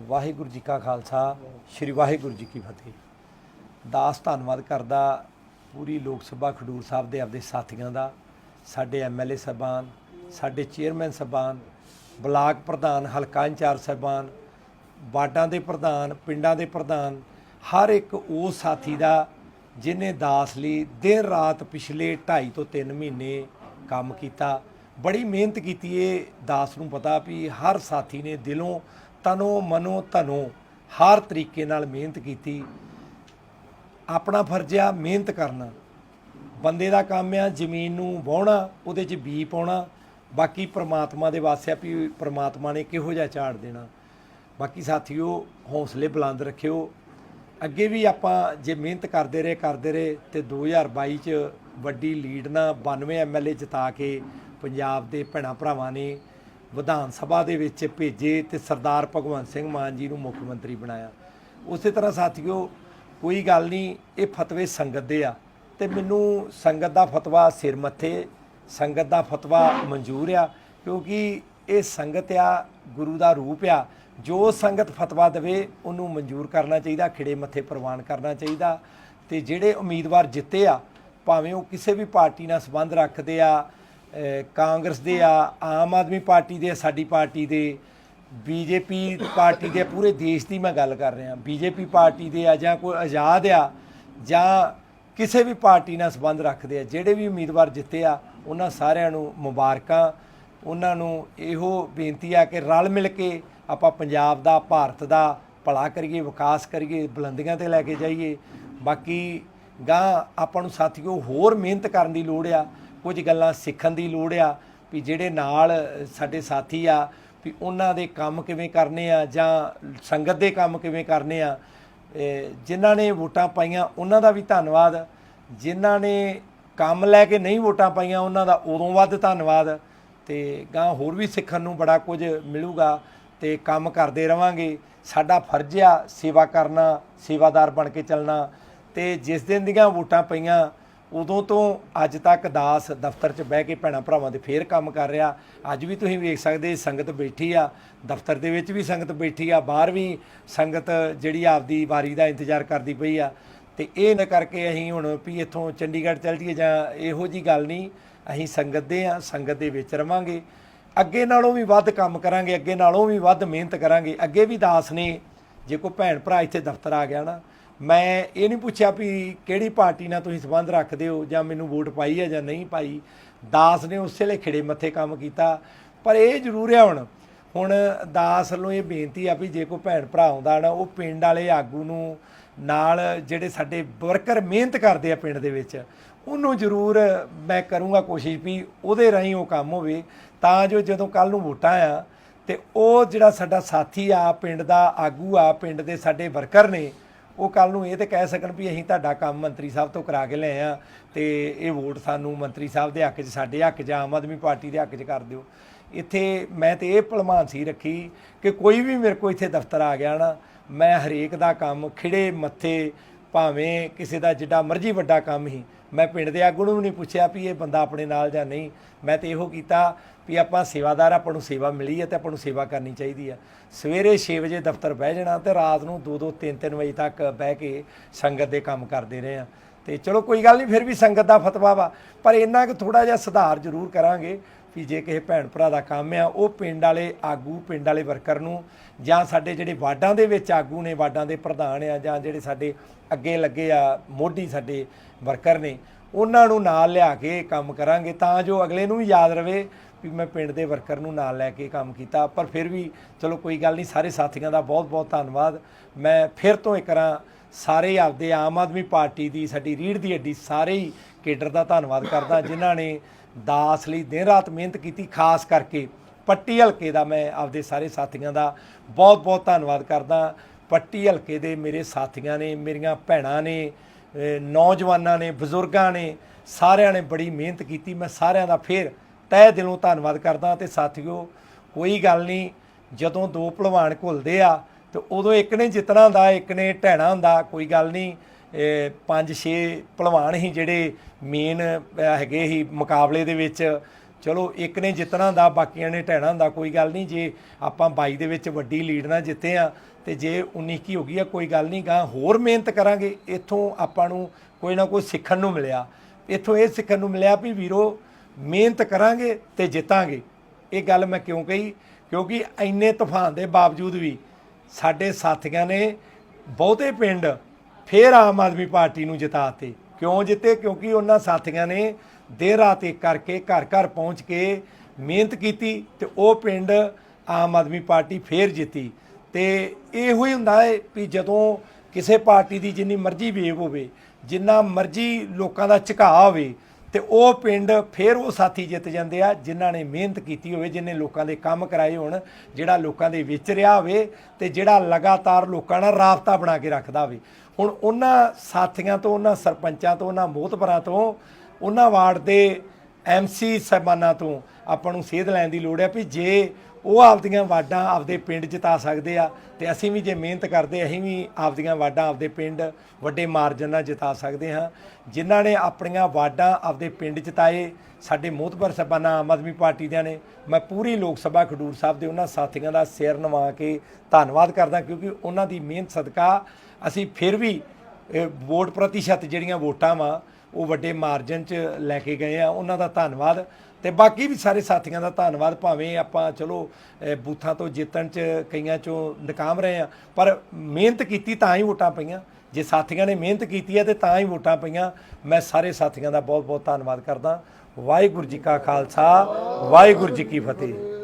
ਵਾਹਿਗੁਰੂ ਜੀ ਕਾ ਖਾਲਸਾ, ਸ੍ਰੀ ਵਾਹਿਗੁਰੂ ਜੀ ਕੀ ਫਤਿਹ। ਦਾਸ ਧੰਨਵਾਦ ਕਰਦਾ ਪੂਰੀ ਲੋਕ ਸਭਾ ਖਡੂਰ ਸਾਹਿਬ ਦੇ ਆਪਦੇ ਸਾਥੀਆਂ ਦਾ, ਸਾਡੇ ਐਮਐਲਏ ਸਾਹਿਬਾਨ, ਸਾਡੇ ਚੇਅਰਮੈਨ ਸਾਹਿਬਾਨ, ਬਲਾਕ ਪ੍ਰਧਾਨ, ਹਲਕਾ ਇੰਚਾਰਜ ਸਾਹਿਬਾਨ, ਵਾਰਡਾਂ ਦੇ ਪ੍ਰਧਾਨ, ਪਿੰਡਾਂ ਦੇ ਪ੍ਰਧਾਨ, ਹਰ ਇੱਕ ਉਹ ਸਾਥੀ ਦਾ ਜਿਨੇ ਦਾਸ ਲਈ ਦਿਨ ਰਾਤ ਪਿਛਲੇ 2.5 ਤੋਂ 3 ਮਹੀਨੇ ਕੰਮ ਕੀਤਾ ਬੜੀ ਮਿਹਨਤ ਕੀਤੀ ਏ। ਦਾਸ ਨੂੰ ਪਤਾ ਵੀ ਹਰ ਸਾਥੀ ਨੇ ਦਿਲੋਂ, ਤਨੋਂ, ਮਨੋਂ, ਧਨੋਂ ਹਰ ਤਰੀਕੇ ਨਾਲ ਮਿਹਨਤ ਕੀਤੀ। ਆਪਣਾ ਫਰਜ਼ ਆ ਮਿਹਨਤ ਕਰਨਾ। ਬੰਦੇ ਦਾ ਕੰਮ ਆ, ਜ਼ਮੀਨ ਨੂੰ ਵਾਹੁਣਾ, ਉਹਦੇ 'ਚ ਬੀ ਪਾਉਣਾ। ਬਾਕੀ ਪ੍ਰਮਾਤਮਾ ਦੇ ਵਾਸਤੇ ਆ ਵੀ ਪ੍ਰਮਾਤਮਾ ਨੇ ਕਿਹੋ ਜਿਹਾ ਝਾੜ ਦੇਣਾ। ਬਾਕੀ ਸਾਥੀਓ, ਹੌਸਲੇ ਬੁਲੰਦ ਰੱਖਿਓ। ਅੱਗੇ ਵੀ ਆਪਾਂ ਜੇ ਮਿਹਨਤ ਕਰਦੇ ਰਹੇ ਕਰਦੇ ਰਹੇ ਤੇ 2022 ਚ ਵੱਡੀ ਲੀਡ ਨਾਲ 92 ਐਮਐਲਏ ਜਿਤਾ ਕੇ ਪੰਜਾਬ ਦੇ ਭੈਣਾਂ ਭਰਾਵਾਂ ਨੇ ਵਿਧਾਨ ਸਭਾ ਦੇ ਵਿੱਚ ਭੇਜੇ ਤੇ ਸਰਦਾਰ ਭਗਵੰਤ ਸਿੰਘ ਮਾਨ ਜੀ ਨੂੰ ਮੁੱਖ ਮੰਤਰੀ ਬਣਾਇਆ। ਉਸੇ ਤਰ੍ਹਾਂ ਸਾਥੀਓ, ਕੋਈ ਗੱਲ ਨਹੀਂ, ਇਹ ਫਤਵੇ ਸੰਗਤ ਦੇ ਆ ਤੇ ਮੈਨੂੰ ਸੰਗਤ ਦਾ ਫਤਵਾ ਸਿਰ ਮੱਥੇ, ਸੰਗਤ ਦਾ ਫਤਵਾ ਮਨਜ਼ੂਰ ਆ ਕਿਉਂਕਿ ਇਹ ਸੰਗਤ ਆ, ਗੁਰੂ ਦਾ ਰੂਪ ਆ। ਜੋ ਸੰਗਤ ਫਤਵਾ ਦੇਵੇ, ਉਹਨੂੰ ਮਨਜ਼ੂਰ ਕਰਨਾ ਚਾਹੀਦਾ, ਖਿੜੇ ਮੱਥੇ ਪ੍ਰਵਾਨ ਕਰਨਾ ਚਾਹੀਦਾ ਤੇ ਜਿਹੜੇ ਉਮੀਦਵਾਰ ਜਿੱਤੇ ਆ, ਭਾਵੇਂ ਉਹ ਕਿਸੇ ਵੀ ਪਾਰਟੀ ਨਾਲ ਸੰਬੰਧ ਰੱਖਦੇ ਆ ਕਾਂਗਰਸ ਦੇ ਆ ਆਮ ਆਦਮੀ ਪਾਰਟੀ ਦੇ ਆ, ਸਾਡੀ ਪਾਰਟੀ ਦੇ ਬੀਜੇਪੀ ਪਾਰਟੀ ਦੇ ਪੂਰੇ ਦੇਸ਼ ਦੀ ਮੈਂ ਗੱਲ ਕਰ ਰਿਹਾ। ਬੀਜੇਪੀ ਪਾਰਟੀ ਦੇ ਆ ਜਾਂ ਕੋਈ ਆਜ਼ਾਦ ਆ ਜਾਂ ਕਿਸੇ ਵੀ ਪਾਰਟੀ ਨਾਲ ਸੰਬੰਧ ਰੱਖਦੇ ਆ ਜਿਹੜੇ ਵੀ ਉਮੀਦਵਾਰ ਜਿੱਤੇ ਆ ਉਹਨਾਂ ਸਾਰਿਆਂ ਨੂੰ ਮੁਬਾਰਕਾਂ। ਉਹਨਾਂ ਨੂੰ ਇਹੋ ਬੇਨਤੀ ਆ ਕਿ ਰਲ ਮਿਲ ਕੇ ਆਪਾਂ ਪੰਜਾਬ ਦਾ ਭਾਰਤ ਦਾ ਭਲਾ ਕਰੀਏ ਵਿਕਾਸ ਕਰੀਏ ਬੁਲੰਦੀਆਂ ਤੇ ਲੈ ਕੇ ਜਾਈਏ। ਬਾਕੀ ਗਾਂ ਆਪਾਂ ਨੂੰ ਸਾਥੀਓ ਹੋਰ ਮਿਹਨਤ ਕਰਨ ਦੀ ਲੋੜ ਆ। ਕੁਝ ਗੱਲਾਂ ਸਿੱਖਣ ਦੀ ਲੋੜ ਆ, ਵੀ ਜਿਹੜੇ ਨਾਲ ਸਾਡੇ ਸਾਥੀ ਆ, ਵੀ ਉਹਨਾਂ ਦੇ ਕੰਮ ਕਿਵੇਂ ਕਰਨੇ ਆ ਜਾਂ ਸੰਗਤ ਦੇ ਕੰਮ ਕਿਵੇਂ ਕਰਨੇ ਆ ਜਿਨ੍ਹਾਂ ਨੇ ਵੋਟਾਂ ਪਾਈਆਂ ਉਹਨਾਂ ਦਾ ਵੀ ਧੰਨਵਾਦ, ਜਿਨ੍ਹਾਂ ਨੇ ਕੰਮ ਲੈ ਕੇ ਨਹੀਂ ਵੋਟਾਂ ਪਾਈਆਂ ਉਹਨਾਂ ਦਾ ਉਦੋਂ ਵੱਧ ਧੰਨਵਾਦ, ਤੇ ਗਾਂ ਹੋਰ ਵੀ ਸਿੱਖਣ ਨੂੰ ਬੜਾ ਕੁਝ ਮਿਲੂਗਾ, ਤੇ ਕੰਮ ਕਰਦੇ ਰਵਾਂਗੇ, ਸਾਡਾ ਫਰਜ਼ ਆ ਸੇਵਾ ਕਰਨਾ, ਸੇਵਾਦਾਰ ਬਣ ਕੇ ਚੱਲਣਾ, ਤੇ ਜਿਸ ਦਿਨ ਦੀਆਂ ਵੋਟਾਂ ਪਈਆਂ ਉਦੋਂ ਤੋਂ ਅੱਜ ਤੱਕ ਦਾਸ ਦਫ਼ਤਰ 'ਚ ਬਹਿ ਕੇ ਭੈਣਾਂ ਭਰਾਵਾਂ ਦੇ ਫੇਰ ਕੰਮ ਕਰ ਰਿਹਾ। ਅੱਜ ਵੀ ਤੁਸੀਂ ਵੇਖ ਸਕਦੇ ਸੰਗਤ ਬੈਠੀ ਆ, ਦਫ਼ਤਰ ਦੇ ਵਿੱਚ ਵੀ ਸੰਗਤ ਬੈਠੀ ਆ, ਬਾਹਰ ਵੀ ਸੰਗਤ ਜਿਹੜੀ ਆਪਦੀ ਵਾਰੀ ਦਾ ਇੰਤਜ਼ਾਰ ਕਰਦੀ ਪਈ ਆ। ਤੇ ਇਹ ਨਾ ਕਰਕੇ ਅਸੀਂ ਹੁਣ ਵੀ ਇੱਥੋਂ ਚੰਡੀਗੜ੍ਹ ਚੱਲ ਜੀਏ ਜਾਂ ਇਹੋ ਜੀ ਗੱਲ ਨਹੀਂ, ਅਸੀਂ ਸੰਗਤ ਦੇ ਆ, ਸੰਗਤ ਦੇ ਵਿੱਚ ਰਵਾਂਗੇ। ਅੱਗੇ ਨਾਲੋਂ ਵੀ ਵੱਧ ਕੰਮ ਕਰਾਂਗੇ, ਅੱਗੇ ਨਾਲੋਂ ਵੀ ਵੱਧ ਮਿਹਨਤ ਕਰਾਂਗੇ। ਅੱਗੇ ਵੀ ਦਾਸ ਨੇ, ਜੇ ਕੋਈ ਭੈਣ ਭਰਾ ਇੱਥੇ ਦਫ਼ਤਰ ਆ ਗਿਆ ਨਾ ਮੈਂ ਇਹ ਨਹੀਂ ਪੁੱਛਿਆ ਵੀ ਕਿਹੜੀ ਪਾਰਟੀ ਨਾਲ ਤੁਸੀਂ ਸੰਬੰਧ ਰੱਖਦੇ ਹੋ ਜਾਂ ਮੈਨੂੰ ਵੋਟ ਪਾਈ ਹੈ ਜਾਂ ਨਹੀਂ ਪਾਈ। ਦਾਸ ਨੇ ਉਸੇ ਵੇਲੇ ਖਿੜੇ ਮੱਥੇ ਕੰਮ ਕੀਤਾ। ਪਰ ਇਹ ਜ਼ਰੂਰ ਹੈ ਹੁਣ ਹੁਣ ਦਾਸ ਵੱਲੋਂ ਇਹ ਬੇਨਤੀ ਆ ਵੀ ਜੇ ਕੋਈ ਭੈਣ ਭਰਾ ਆਉਂਦਾ ਨਾ, ਉਹ ਪਿੰਡ ਵਾਲੇ ਆਗੂ ਨੂੰ ਨਾਲ ਜਿਹੜੇ ਸਾਡੇ ਵਰਕਰ ਮਿਹਨਤ ਕਰਦੇ ਆ ਪਿੰਡ ਦੇ ਵਿੱਚ, ਉਹਨੂੰ ਜ਼ਰੂਰ ਮੈਂ ਕਰੂੰਗਾ ਕੋਸ਼ਿਸ਼ ਵੀ ਉਹਦੇ ਰਾਹੀਂ ਉਹ ਕੰਮ ਹੋਵੇ। ਤਾਂ ਜੋ ਜਦੋਂ ਕੱਲ ਨੂੰ ਵੋਟਾਂ ਆ ਤੇ ਉਹ ਜਿਹੜਾ ਸਾਡਾ ਸਾਥੀ ਆ, ਪਿੰਡ ਦਾ ਆਗੂ ਆ, ਪਿੰਡ ਦੇ ਸਾਡੇ ਵਰਕਰ ਨੇ ਉਹ ਕੱਲ ਨੂੰ ਇਹ ਤੇ ਕਹਿ ਸਕਣ ਵੀ ਅਸੀਂ ਤੁਹਾਡਾ ਕੰਮ ਮੰਤਰੀ ਸਾਹਿਬ ਤੋਂ ਕਰਾ ਕੇ ਲਏ ਆ ਤੇ ਇਹ ਵੋਟ ਸਾਨੂੰ ਮੰਤਰੀ ਸਾਹਿਬ ਦੇ ਹੱਕ 'ਚ, ਸਾਡੇ ਹੱਕ 'ਚ, ਆਮ ਆਦਮੀ ਪਾਰਟੀ ਦੇ ਹੱਕ 'ਚ ਕਰ ਦਿਓ। ਇੱਥੇ ਮੈਂ ਤੇ ਇਹ ਭਲਮਾਨਸੀ ਰੱਖੀ ਕਿ ਕੋਈ ਵੀ ਮੇਰੇ ਕੋਲ ਇੱਥੇ ਦਫ਼ਤਰ ਆ ਗਿਆ ਨਾ, ਮੈਂ ਹਰੇਕ ਦਾ ਕੰਮ ਖਿੜੇ ਮੱਥੇ ਭਾਵੇਂ ਕਿਸੇ ਦਾ ਜਿੱਡਾ ਮਰਜ਼ੀ ਵੱਡਾ ਕੰਮ ਹੀ, ਮੈਂ ਪਿੰਡ ਦੇ ਆਗੂ ਨੂੰ ਵੀ ਨਹੀਂ ਪੁੱਛਿਆ ਵੀ ਇਹ ਬੰਦਾ ਆਪਣੇ ਨਾਲ ਜਾਂ ਨਹੀਂ। ਮੈਂ ਤੇ ਇਹੋ ਕੀਤਾ ਵੀ ਆਪਾਂ ਸੇਵਾਦਾਰ, ਆਪਾਂ ਨੂੰ ਸੇਵਾ ਮਿਲੀ ਹੈ ਤੇ ਆਪਾਂ ਨੂੰ ਸੇਵਾ ਕਰਨੀ ਚਾਹੀਦੀ ਆ ਸਵੇਰੇ 6 ਵਜੇ ਦਫ਼ਤਰ ਬਹਿ ਜਾਣਾ ਤੇ ਰਾਤ ਨੂੰ 2-2 3-3 ਵਜੇ ਤੱਕ ਬਹਿ ਕੇ ਸੰਗਤ ਦੇ ਕੰਮ ਕਰਦੇ ਰਹੇ ਆ ਤੇ ਚਲੋ ਕੋਈ ਗੱਲ ਨਹੀਂ, ਫਿਰ ਵੀ ਸੰਗਤ ਦਾ ਫਤਵਾ ਵਾ। ਪਰ ਇੰਨਾ ਕਿ ਥੋੜਾ ਜਿਹਾ ਸੁਧਾਰ ਜ਼ਰੂਰ ਕਰਾਂਗੇ। ਵੀ ਜੇ ਕਿਸੇ ਭੈਣ ਭਰਾ ਦਾ ਕੰਮ ਆ, ਉਹ ਪਿੰਡ ਵਾਲੇ, ਆਗੂ ਪਿੰਡ ਵਾਲੇ ਵਰਕਰ ਨੂੰ ਜਾਂ ਸਾਡੇ ਜਿਹੜੇ ਵਾਰਡਾਂ ਦੇ ਵਿੱਚ ਆਗੂ ਨੇ, ਵਾਰਡਾਂ ਦੇ ਪ੍ਰਧਾਨ ਆ ਜਾਂ ਜਿਹੜੇ ਸਾਡੇ ਅੱਗੇ ਲੱਗੇ ਆ, ਮੋਢੀ ਸਾਡੇ ਵਰਕਰ ਨੇ, ਉਹਨਾਂ ਨੂੰ ਨਾਲ ਲਿਆ ਕੇ ਕੰਮ ਕਰਾਂਗੇ ਤਾਂ ਜੋ ਅਗਲੇ ਨੂੰ ਵੀ ਯਾਦ ਰਵੇ ਵੀ ਮੈਂ ਪਿੰਡ ਦੇ ਵਰਕਰ ਨੂੰ ਨਾਲ ਲੈ ਕੇ ਕੰਮ ਕੀਤਾ, ਪਰ ਫਿਰ ਵੀ ਚਲੋ ਕੋਈ ਗੱਲ ਨਹੀਂ, ਸਾਰੇ ਸਾਥੀਆਂ ਦਾ ਬਹੁਤ ਬਹੁਤ ਧੰਨਵਾਦ। ਮੈਂ ਫਿਰ ਤੋਂ ਇੱਕ ਵਾਰਾਂ ਸਾਰੇ ਆਪਦੇ ਆਮ ਆਦਮੀ ਪਾਰਟੀ ਦੀ, ਸਾਡੀ ਰੀੜ ਦੀ ਹੱਡੀ ਸਾਰੇ ਹੀ ਕੇਡਰ ਦਾ ਧੰਨਵਾਦ ਕਰਦਾ, ਜਿਨ੍ਹਾਂ ਨੇ ਦਾਸ ਲਈ ਦਿਨ ਰਾਤ ਮਿਹਨਤ ਕੀਤੀ, ਖਾਸ ਕਰਕੇ ਪੱਟੀ ਹਲਕੇ ਦਾ ਮੈਂ ਆਪਦੇ ਸਾਰੇ ਸਾਥੀਆਂ ਦਾ ਬਹੁਤ ਬਹੁਤ ਧੰਨਵਾਦ ਕਰਦਾ। ਪੱਟੀ ਹਲਕੇ ਦੇ ਮੇਰੇ ਸਾਥੀਆਂ ਨੇ, ਮੇਰੀਆਂ ਭੈਣਾਂ ਨੇ ਨੌਜਵਾਨਾਂ ਨੇ, ਬਜ਼ੁਰਗਾਂ ਨੇ, ਸਾਰਿਆਂ ਨੇ ਬੜੀ ਮਿਹਨਤ ਕੀਤੀ। ਮੈਂ ਸਾਰਿਆਂ ਦਾ ਫੇਰ ਤਹਿ ਦਿਲੋਂ ਧੰਨਵਾਦ ਕਰਦਾ ਤੇ ਸਾਥੀਓ, ਕੋਈ ਗੱਲ ਨਹੀਂ, ਜਦੋਂ ਦੋ ਭਲਵਾਨ ਘੁਲਦੇ ਆ, ਤੇ ਉਦੋਂ ਇੱਕ ਨੇ ਜਿੱਤਣਾ ਹੁੰਦਾ, ਇੱਕ ਨੇ ਢਹਿਣਾ ਹੁੰਦਾ, ਕੋਈ ਗੱਲ ਨਹੀਂ ਪੰਜ ਛੇ ਭਲਵਾਨ ਹੀ ਜਿਹੜੇ ਮੇਨ ਹੈਗੇ ਹੀ ਮੁਕਾਬਲੇ ਦੇ ਵਿੱਚ, ਚਲੋ ਇੱਕ ਨੇ ਜਿੱਤਣਾ ਹੁੰਦਾ, ਬਾਕੀਆਂ ਨੇ ਢਹਿਣਾ ਹੁੰਦਾ, ਕੋਈ ਗੱਲ ਨਹੀਂ, ਜੇ ਆਪਾਂ 22 ਦੇ ਵਿੱਚ ਵੱਡੀ ਲੀਡ ਨਾਲ ਜਿੱਤੇ ਆ, ਤੇ ਜੇ 19 ਕੀ ਹੋ ਗਈ ਆ, ਕੋਈ ਗੱਲ ਨਹੀਂ ਗਾ ਹੋਰ ਮਿਹਨਤ ਕਰਾਂਗੇ, ਇੱਥੋਂ ਆਪਾਂ ਨੂੰ ਕੋਈ ਨਾ ਕੋਈ ਸਿੱਖਣ ਨੂੰ ਮਿਲਿਆ। ਇੱਥੋਂ ਇਹ ਸਿੱਖਣ ਨੂੰ ਮਿਲਿਆ ਵੀ ਵੀਰੋ ਮਿਹਨਤ ਕਰਾਂਗੇ ਤੇ ਜਿੱਤਾਂਗੇ। ਇਹ ਗੱਲ ਮੈਂ ਕਿਉਂ ਕਹੀ? ਕਿਉਂਕਿ ਇੰਨੇ ਤੂਫਾਨ ਦੇ ਬਾਵਜੂਦ ਵੀ ਸਾਡੇ ਸਾਥੀਆਂ ਨੇ ਬਹੁਤੇ ਪਿੰਡ ਫੇਰ ਆਮ ਆਦਮੀ ਪਾਰਟੀ ਨੂੰ ਜਿਤਾਤੇ। ਕਿਉਂ ਜਿੱਤੇ? ਕਿਉਂਕਿ ਉਹਨਾਂ ਸਾਥੀਆਂ ਨੇ ਦੇਰ ਰਾਤ ਇੱਕ ਕਰਕੇ ਘਰ ਘਰ ਪਹੁੰਚ ਕੇ ਮਿਹਨਤ ਕੀਤੀ ਤੇ ਉਹ ਪਿੰਡ ਆਮ ਆਦਮੀ ਪਾਰਟੀ ਫੇਰ ਜਿੱਤੀ। ਤੇ ਇਹੋ ਹੀ ਹੁੰਦਾ ਹੈ ਵੀ ਜਦੋਂ ਕਿਸੇ ਪਾਰਟੀ ਦੀ ਜਿੰਨੀ ਮਰਜ਼ੀ ਵੇਵ ਹੋਵੇ, ਜਿੰਨਾ ਮਰਜ਼ੀ ਲੋਕਾਂ ਦਾ ਝੁਕਾਅ ਹੋਵੇ ਤੇ ਉਹ ਪਿੰਡ ਫੇਰ ਉਹ ਸਾਥੀ ਜਿੱਤ ਜਾਂਦੇ ਆ, ਜਿਨ੍ਹਾਂ ਨੇ ਮਿਹਨਤ ਕੀਤੀ ਹੋਵੇ, ਜਿਨ੍ਹਾਂ ਨੇ ਲੋਕਾਂ ਦੇ ਕੰਮ ਕਰਾਏ ਹੋਣ, ਜਿਹੜਾ ਲੋਕਾਂ ਦੇ ਵਿੱਚ ਰਿਹਾ ਹੋਵੇ ਤੇ ਜਿਹੜਾ ਲਗਾਤਾਰ ਲੋਕਾਂ ਨਾਲ ਰਾਬਤਾ ਬਣਾ ਕੇ ਰੱਖਦਾ ਹੋਵੇ। ਹੁਣ ਉਹਨਾਂ ਸਾਥੀਆਂ ਤੋਂ, ਉਹਨਾਂ ਸਰਪੰਚਾਂ ਤੋਂ, ਉਹਨਾਂ ਮੋਹਤਬਰਾਂ ਤੋਂ, ਉਹਨਾਂ ਵਾਰਡ ਦੇ ਐਮਸੀ ਸਾਹਿਬਾਨਾਂ ਤੋਂ ਆਪਾਂ ਨੂੰ ਸੇਧ ਲੈਣ ਦੀ ਲੋੜ ਹੈ ਵੀ ਜੇ ਉਹ ਆਪਦੀਆਂ ਵਾਰਡਾਂ ਆਪਦੇ ਪਿੰਡ ਜਿਤਾ ਸਕਦੇ ਆ ਤੇ ਅਸੀਂ ਵੀ ਜੇ ਮਿਹਨਤ ਕਰਦੇ, ਅਸੀਂ ਵੀ ਆਪਦੀਆਂ ਵਾਰਡਾਂ ਆਪਦੇ ਪਿੰਡ ਵੱਡੇ ਮਾਰਜਨ ਨਾਲ ਜਿਤਾ ਸਕਦੇ ਹਾਂ। ਜਿਨ੍ਹਾਂ ਨੇ ਆਪਣੀਆਂ ਵਾਰਡਾਂ ਆਪਦੇ ਪਿੰਡ ਜਿਤਾਏ, ਸਾਡੇ ਮੋਹਤਬਰ ਸਾਹਿਬਾਨਾਂ ਆਮ ਆਦਮੀ ਪਾਰਟੀ ਦਿਆਂ ਨੇ, ਮੈਂ ਪੂਰੀ ਲੋਕ ਸਭਾ ਖਡੂਰ ਸਾਹਿਬ ਦੇ ਉਹਨਾਂ ਸਾਥੀਆਂ ਦਾ ਸਿਰ ਨਵਾ ਕੇ ਧੰਨਵਾਦ ਕਰਦਾ ਕਿਉਂਕਿ ਉਹਨਾਂ ਦੀ ਮਿਹਨਤ ਸਦਕਾ ਅਸੀਂ ਫਿਰ ਵੀ ਵੋਟ ਪ੍ਰਤੀਸ਼ਤ ਜਿਹੜੀਆਂ ਵੋਟਾਂ ਵਾ ਉਹ ਵੱਡੇ ਮਾਰਜਨ 'ਚ ਲੈ ਕੇ ਗਏ ਆ ਉਹਨਾਂ ਦਾ ਧੰਨਵਾਦ। ਤੇ ਬਾਕੀ ਵੀ ਸਾਰੇ ਸਾਥੀਆਂ ਦਾ ਧੰਨਵਾਦ ਭਾਵੇਂ ਆਪਾਂ ਚਲੋ ਅਹ, ਬੂਥਾਂ ਤੋਂ ਜਿੱਤਣ 'ਚ ਕਈਆਂ 'ਚੋਂ ਨਕਾਮ ਰਹੇ ਆ ਪਰ ਮਿਹਨਤ ਕੀਤੀ ਤਾਂ ਹੀ ਵੋਟਾਂ ਪਈਆਂ। ਜੇ ਸਾਥੀਆਂ ਨੇ ਮਿਹਨਤ ਕੀਤੀ ਹੈ ਤੇ ਤਾਂ ਹੀ ਵੋਟਾਂ ਪਈਆਂ। ਮੈਂ ਸਾਰੇ ਸਾਥੀਆਂ ਦਾ ਬਹੁਤ ਬਹੁਤ ਧੰਨਵਾਦ ਕਰਦਾ। ਵਾਹਿਗੁਰੂ ਜੀ ਕਾ ਖਾਲਸਾ ਵਾਹਿਗੁਰੂ ਜੀ ਕੀ ਫਤਿਹ।